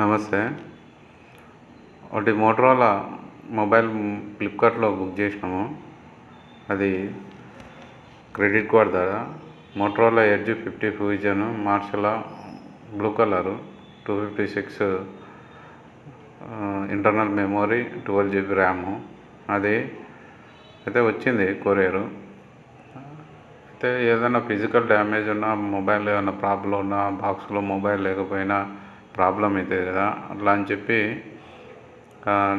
నమస్తే. ఒకటి Motorola mobile ఫ్లిప్కార్ట్లో బుక్ చేసినాము. అది క్రెడిట్ కార్డ్ ద్వారా. Motorola edge fifty fusion marshmallow blue colour two fifty six internal memory twelve GB RAM అది అయితే వచ్చింది కొరియరు అయితే ఏదైనా ఫిజికల్ డ్యామేజ్ ఉన్నా మొబైల్ ఏమైనా ప్రాబ్లం ఉన్నా బాక్స్లో మొబైల్ లేకపోయినా ప్రాబ్లం అవుతుంది కదా అట్లా అని చెప్పి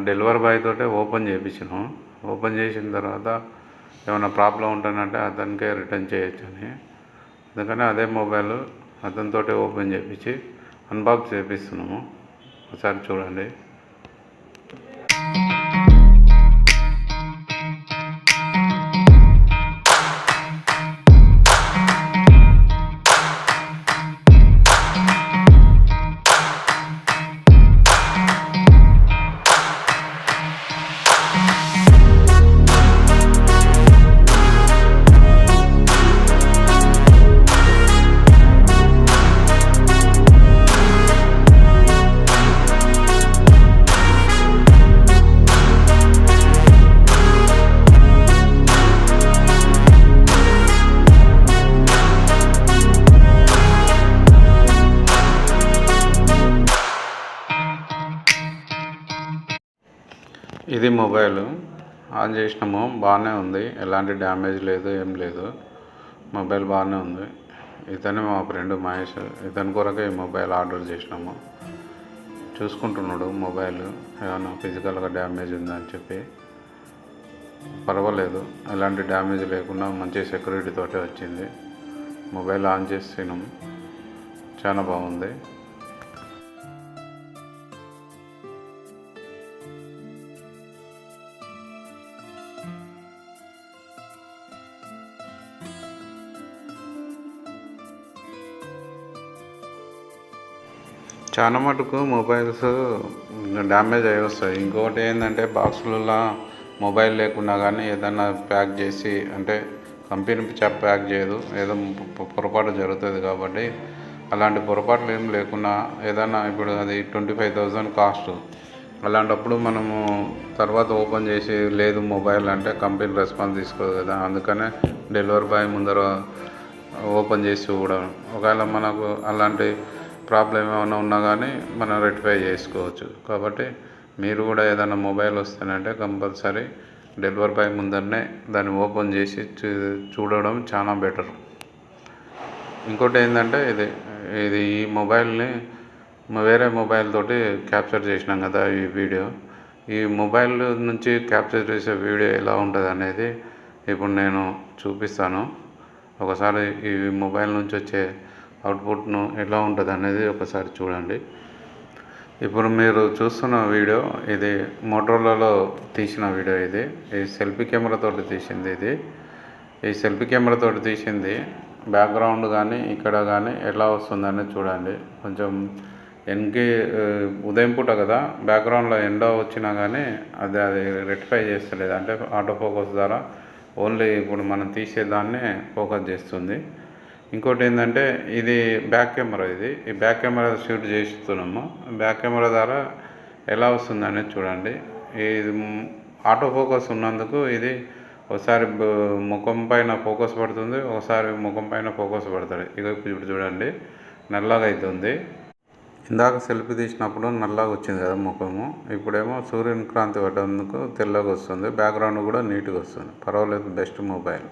డెలివరీ బాయ్ తోటే ఓపెన్ చేయించినాం ఓపెన్ చేసిన తర్వాత ఏమైనా ప్రాబ్లం ఉంటుందంటే అతనికే రిటర్న్ చేయొచ్చని అందుకని అదే మొబైల్ అతనితోటే ఓపెన్ చేయించి అన్బాక్స్ చేపిస్తున్నాము. ఒకసారి చూడండి. ఇది మొబైల్. ఆన్ చేసినాము బాగానే ఉంది. ఎలాంటి డ్యామేజ్ లేదు ఏం లేదు. మొబైల్ బాగానే ఉంది. ఇతనే మా ఫ్రెండ్ మహేష్. ఇతని కొరకే ఈ మొబైల్ ఆర్డర్ చేసినాము. చూసుకుంటున్నాడు మొబైల్. ఏమైనా ఫిజికల్గా డ్యామేజ్ ఉందని చెప్పి. పర్వాలేదు. ఎలాంటి డ్యామేజ్ లేకుండా మంచి సెక్యూరిటీ తోటే వచ్చింది. మొబైల్ ఆన్ చేసినాం చాలా బాగుంది. చాలా మటుకు మొబైల్స్ డ్యామేజ్ అయ్యి వస్తాయి. ఇంకొకటి ఏంటంటే బాక్సులలో మొబైల్ లేకున్నా కానీ ఏదన్నా ప్యాక్ చేసి అంటే కంపెనీ చెప్ప ప్యాక్ చేయదు. ఏదో పొ- పొరపాటు జరుగుతుంది కాబట్టి అలాంటి పొరపాట్లు ఏం లేకున్నా ఏదైనా ఇప్పుడు అది ట్వంటీ ఫైవ్ థౌజండ్ కాస్ట్. అలాంటప్పుడు మనము తర్వాత ఓపెన్ చేసి లేదు మొబైల్ అంటే కంపెనీ రెస్పాన్స్ తీసుకోదు కదా. అందుకనే డెలివరీ బాయ్ ముందర ఓపెన్ చేసి చూడడం. ఒకవేళ మనకు అలాంటి ప్రాబ్లం ఏమైనా ఉన్నా కానీ మనం రెక్టిఫై చేసుకోవచ్చు. కాబట్టి మీరు కూడా ఏదైనా మొబైల్ వస్తేనంటే కంపల్సరీ డెలివరీ బాయ్ ముందరనే దాన్ని ఓపెన్ చేసి చూ- చూడడం చాలా బెటర్. ఇంకోటి ఏంటంటే ఇది ఇది ఈ మొబైల్ని వేరే మొబైల్ తోటి క్యాప్చర్ చేసినాం కదా ఈ వీడియో. ఈ మొబైల్ నుంచి క్యాప్చర్ చేసే వీడియో ఎలా ఉంటుంది అనేది ఇప్పుడు నేను చూపిస్తాను. ఒకసారి ఈ మొబైల్ నుంచి వచ్చే అవుట్పుట్ను ఎలా ఉంటుంది అనేది ఒకసారి చూడండి. ఇప్పుడు మీరు చూస్తున్న వీడియో ఇది మోటోలలో తీసిన వీడియో ఇది. ఈ సెల్ఫీ కెమెరా తోటి తీసింది ఇది. ఈ సెల్ఫీ కెమెరా తోటి తీసింది బ్యాక్గ్రౌండ్ కానీ ఇక్కడ కానీ ఎలా వస్తుందని చూడండి. కొంచెం ఎన్కి ఉదయం పూట కదా బ్యాక్గ్రౌండ్లో ఎండ వచ్చినా కానీ అది అది రెక్టిఫై చేస్తలేదు. అంటే ఆటో ఫోకస్ ద్వారా ఓన్లీ ఇప్పుడు మనం తీసేదాన్నే ఫోకస్ చేస్తుంది. ఇంకోటి ఏంటంటే ఇది బ్యాక్ కెమెరా ఇది. ఈ బ్యాక్ కెమెరా షూట్ చేస్తున్నాము. బ్యాక్ కెమెరా ద్వారా ఎలా వస్తుంది అనేది చూడండి. ఇది ఆటో ఫోకస్ ఉన్నందుకు ఇది ఒకసారి ముఖం పైన ఫోకస్ పడుతుంది. ఒకసారి ముఖం పైన ఫోకస్ పడుతుంది. ఇక ఇప్పుడు చూడండి. నల్లగా అవుతుంది ఇందాక సెల్ఫీ తీసినప్పుడు నల్లగా వచ్చింది కదా ముఖము. ఇప్పుడేమో సూర్యుని క్రాంతి పడ్డందుకు తెల్లగా వస్తుంది. బ్యాక్గ్రౌండ్ కూడా నీట్గా వస్తుంది. పర్వాలేదు బెస్ట్ మొబైల్.